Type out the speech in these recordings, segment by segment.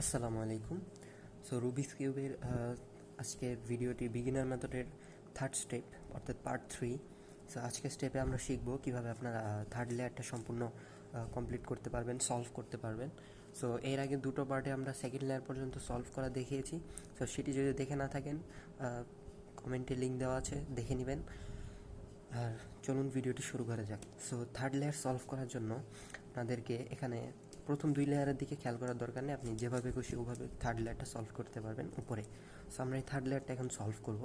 আসসালামু আলাইকুম। সো রুবিস কিউবের আজকের ভিডিওটি বিগিনার মেথডের থার্ড স্টেপ অর্থাৎ পার্ট থ্রি সো আজকের স্টেপে আমরা শিখব কীভাবে আপনারা থার্ড লেয়ারটা সম্পূর্ণ কমপ্লিট করতে পারবেন সলভ করতে পারবেন। সো এর আগে দুটো পার্টে আমরা সেকেন্ড লেয়ার পর্যন্ত সলভ করা দেখিয়েছি। সো সেটি যদি দেখে না থাকেন কমেন্টে লিঙ্ক দেওয়া আছে, দেখে নেবেন। আর চলুন ভিডিওটি শুরু করা যাক। সো থার্ড লেয়ার সলভ করার জন্য আপনাদেরকে এখানে প্রথম দুই লেয়ারের দিকে খেয়াল করার দরকার নেই। আপনি যেভাবে খুশি ওভাবে থার্ড লেয়ারটা সলভ করতে পারবেন উপরে। সো আমরা এই থার্ড লেয়ারটা এখন সলভ করব।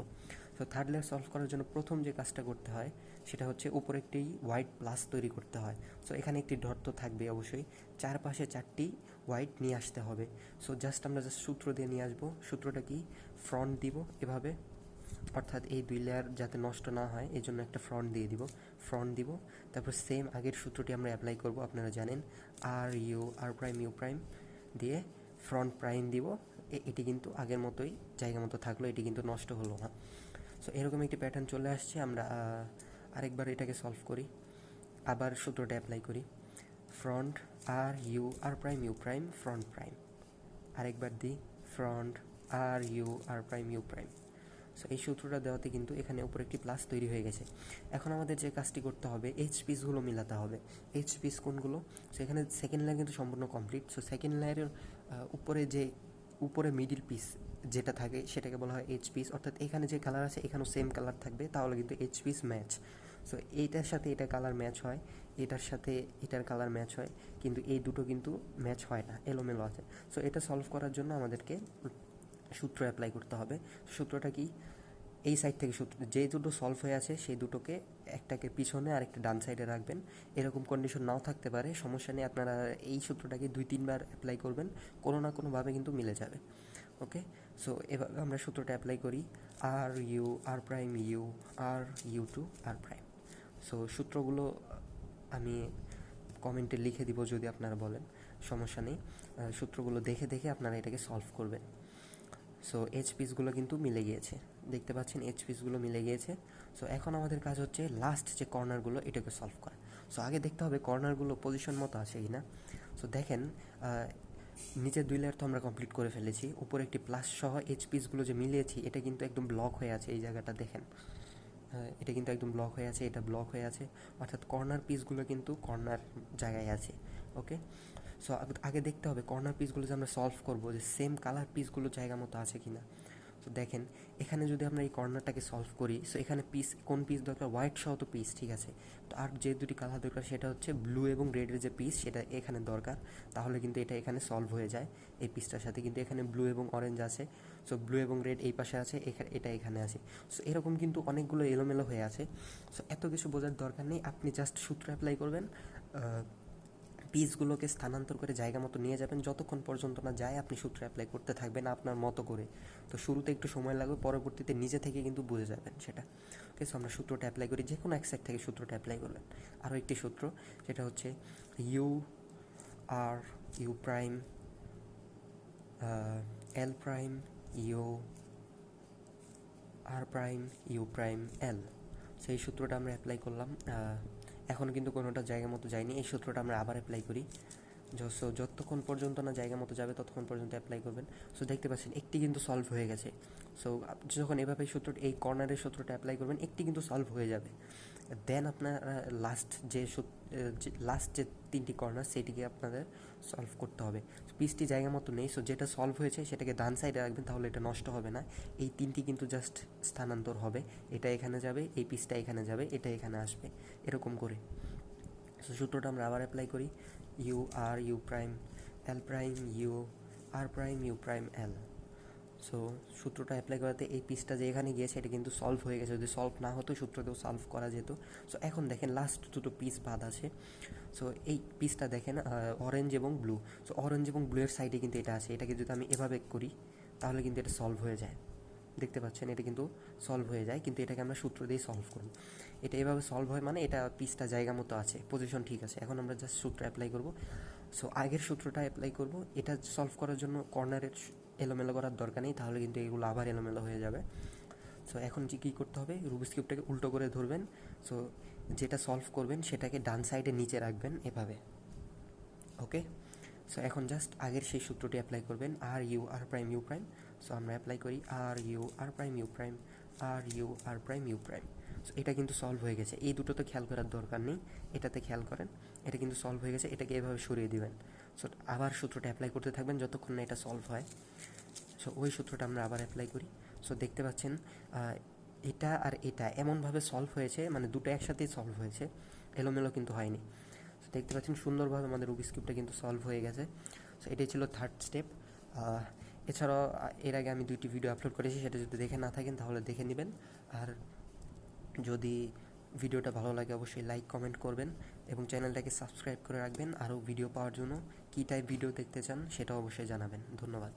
সো থার্ড লেয়ার সলভ করার জন্য প্রথম যে কাজটা করতে হয়, সেটা হচ্ছে উপরে একটি হোয়াইট প্লাস তৈরি করতে হয়। সো এখানে একটি ডট তো থাকবে অবশ্যই। চারপাশে চারটি হোয়াইট নিয়ে আসতে হবে। সো জাস্ট আমরা জাস্ট সূত্র দিয়ে নিয়ে আসব। সূত্রটা কি? ফ্রন্ট দিব এভাবে। অর্থাৎ এই দুই লেয়ার যাতে নষ্ট না হয় এই জন্য একটা ফ্রন্ট দিয়ে দিব। ফ্রন্ট দিব, তারপর সেম আগের সূত্রটি আমরা অ্যাপ্লাই করব, আপনারা জানেন। R U R prime U prime দিয়ে ফ্রন্ট প্রাইম দিব। এটি কিন্তু আগের মতোই জায়গা মতো থাকল, এটি কিন্তু নষ্ট হলো না। সো এরকম একটি প্যাটার্ন চলে আসছে, আমরা আরেকবার এটাকে সলভ করি, আবার সূত্রটা অ্যাপ্লাই করি। Front R U R prime U prime front prime আরেকবার দিই front R U R prime U prime so এই সূত্রটা দেওয়াতে কিন্তু এখানে উপরে একটি প্লাস তৈরি হয়ে গেছে। এখন আমাদের যে কাজটি করতে হবে এইচ পিসগুলো মিলাতে হবে। এইচ পিস কোনগুলো? সো এখানে সেকেন্ড লেয়ার কিন্তু সম্পূর্ণ কমপ্লিট সো সেকেন্ড লেয়ারের উপরে যে, উপরে মিডিল পিস যেটা থাকে, সেটাকে বলা হয় এইচ পিস অর্থাৎ এখানে যে কালার আছে, এখানেও সেম কালার থাকবে, তাহলে কিন্তু এইচ পিস ম্যাচ সো এইটার সাথে এটা কালার ম্যাচ হয়, এটার সাথে এটার কালার ম্যাচ হয়, কিন্তু এই দুটো কিন্তু ম্যাচ হয় না, এলোমেলো আছে। সো এটা সলভ করার জন্য আমাদেরকে সূত্র অ্যাপ্লাই করতে হবে। সূত্রটা কি? এই সাইড থেকে সূত্র, যে দুটো সলভ হয়ে আছে, সেই দুটোকে একটাকে পিছনে আর একটা ডান সাইডে রাখবেন। এরকম কন্ডিশন নাও থাকতে পারে, সমস্যা নেই, আপনারা এই সূত্রটাকে দুই, তিনবার অ্যাপ্লাই করবেন, কোনো না কোনোভাবে কিন্তু মিলে যাবে। ওকে সো এভাবে আমরা সূত্রটা অ্যাপ্লাই করি R U R prime U R U two R prime so সূত্রগুলো আমি কমেন্টে লিখে দিব যদি আপনারা বলেন, সমস্যা নেই। সূত্রগুলো দেখে দেখে আপনারা এটাকে সলভ করবেন। সো এইচ পিসগুলো কিন্তু মিলে গিয়েছে। দেখতে পাচ্ছেন এইচ পিসগুলো মিলে গিয়েছে। সো এখন আমাদের কাজ হচ্ছে লাস্ট যে কর্নারগুলো এটাকে সলভ করা। সো আগে দেখতে হবে কর্নারগুলো পজিশন মতো আছে কি না সো দেখেন নিচের দুই লেয়ার তো আমরা কমপ্লিট করে ফেলেছি। উপরে একটি প্লাস সহ এইচ পিসগুলো যে মিলিয়েছি, এটা কিন্তু একদম ব্লক হয়ে আছে এই জায়গাটা দেখেন। এটা কিন্তু একদম ব্লক হয়ে আছে, এটা ব্লক হয়ে আছে। অর্থাৎ কর্নার পিসগুলো কিন্তু কর্নার জায়গায় আছে ওকে সো আগে দেখতে হবে কর্নার পিসগুলো যে আমরা সলভ করব যে সেম কালার পিসগুলো জায়গা মতো আছে কি না তো দেখেন, এখানে যদি আমরা এই কর্নারটাকে সলভ করি সো এখানে পিস কোন পিস দরকার? হোয়াইট সহ তো পিস ঠিক আছে। তো আর যে দুটি কালার দরকার সেটা হচ্ছে ব্লু এবং রেডের যে পিস সেটা এখানে দরকার। তাহলে কিন্তু এটা এখানে সলভ হয়ে যায়, এই পিসটার সাথে। কিন্তু এখানে ব্লু এবং অরেঞ্জ আছে। সো ব্লু এবং রেড এই পাশে আছে এটা এখানে আছে। সো এরকম কিন্তু অনেকগুলো এলোমেলো হয়ে আছে। সো এত কিছু বোঝার দরকার নেই। আপনি জাস্ট সূত্র অ্যাপ্লাই করবেন। পিসগুলোকে স্থানান্তর করে জায়গা মতো নিয়ে যাবেন, যতক্ষণ পর্যন্ত না যায় আপনি সূত্র অ্যাপ্লাই করতে থাকবেন আপনার মতো করে। তো শুরুতে একটু সময় লাগবে, পরবর্তীতে নিজে থেকে কিন্তু বুঝে যাবেন সেটা। ওকে সো আমরা সূত্রটা অ্যাপ্লাই করি যে কোনো এক সাইড থেকে সূত্রটা অ্যাপ্লাই করবেন আরও একটি সূত্র যেটা হচ্ছে U R U prime L prime U R prime U prime L সেই সূত্রটা আমরা অ্যাপ্লাই করলাম এখনও কিন্তু কোনোটা জায়গা মতো যায়নি। এই সূত্রটা আমরা আবার অ্যাপ্লাই করি। সো যতক্ষণ পর্যন্ত না জায়গা মতো যাবে, ততক্ষণ পর্যন্ত অ্যাপ্লাই করবেন। সো দেখতে পাচ্ছেন, একটি কিন্তু সলভ হয়ে গেছে। সো যখন এভাবে সূত্র, এই কর্নারের সূত্রটা অ্যাপ্লাই করবেন, একটি কিন্তু সলভ হয়ে যাবে। দেন আপনার লাস্ট যে লাস্ট যে তিনটি কর্নার সেটিকে আপনাদের সলভ করতে হবে। পিসটি জায়গা মতো নেই সো যেটা সলভ হয়েছে, সেটাকে ডান সাইডে রাখবেন, তাহলে এটা নষ্ট হবে না। এই তিনটি কিন্তু জাস্ট স্থানান্তর হবে। এটা এখানে যাবে, এই পিসটা এখানে যাবে, এটা এখানে আসবে। এরকম করে। সো সূত্রটা আমরা আবার অ্যাপ্লাই করি। U R U prime L prime U R prime U prime L so সূত্রটা অ্যাপ্লাই করাতে এই পিসটা যে এখানে গিয়েছে, এটা কিন্তু সলভ হয়ে গেছে। যদি সলভ না হতো, সূত্রতেও সলভ করা যেত। সো এখন দেখেন লাস্ট দুটো পিস বাদ আছে। সো এই পিসটা দেখেন অরেঞ্জ এবং ব্লু সো অরেঞ্জ এবং ব্লু এর সাইডে কিন্তু এটা আছে। এটাকে যদি আমি এভাবে করি, তাহলে কিন্তু এটা সলভ হয়ে যায়। দেখতে পাচ্ছেন, এটা কিন্তু সলভ হয়ে যায়, কিন্তু এটাকে আমরা সূত্র দিয়ে সলভ করব এটা এভাবে সলভ হয় মানে এটা পিসটা জায়গা মতো আছে পজিশন ঠিক আছে। এখন আমরা জাস্ট সূত্র অ্যাপ্লাই করব। সো আগের সূত্রটা অ্যাপ্লাই করব। এটা সলভ করার জন্য কর্নারের এলোমেলো করার দরকার নেই, তাহলে কিন্তু এগুলো আবার এলোমেলো হয়ে যাবে। সো এখন যে কী করতে হবে রুবিস কিউবটাকে উল্টো করে ধরবেন। সো যেটা সলভ করবেন, সেটাকে ডান সাইডে নিচে রাখবেন এভাবে। ওকে সো এখন জাস্ট আগের সেই সূত্রটি অ্যাপ্লাই করবেন R U R prime U prime so আমরা অ্যাপ্লাই করি R U R prime U prime R U R prime U prime so এটা কিন্তু সলভ হয়ে গেছে। এই দুটো তো খেয়াল করার দরকার নেই। এটাতে খেয়াল করেন, এটা কিন্তু সলভ হয়ে গেছে। এটাকে এভাবে সরিয়ে দিবেন। সো আবার সূত্রটা অ্যাপ্লাই করতে থাকবেন যতক্ষণ না এটা সলভ হয়। সো ওই সূত্রটা আমরা আবার অ্যাপ্লাই করি। সো দেখতে পাচ্ছেন এটা আর এটা এমনভাবে সলভ হয়েছে মানে দুটো একসাথেই সলভ হয়েছে। এলোমেলো কিন্তু হয়নি। সো দেখতে পাচ্ছেন, সুন্দরভাবে আমাদের রুবিস কিউবটা কিন্তু সলভ হয়ে গেছে। সো এটাই ছিল থার্ড স্টেপ এছাড়াও এর আগে আমি দুইটি ভিডিও আপলোড করেছি, সেটা যদি দেখে না থাকেন তাহলে দেখে নেবেন। আর যদি ভিডিওটা ভালো লাগে, অবশ্যই লাইক কমেন্ট করবেন এবং চ্যানেলটাকে সাবস্ক্রাইব করে রাখবেন। আরও ভিডিও পাওয়ার জন্য কী টাইপ ভিডিও দেখতে চান সেটা অবশ্যই জানাবেন। ধন্যবাদ।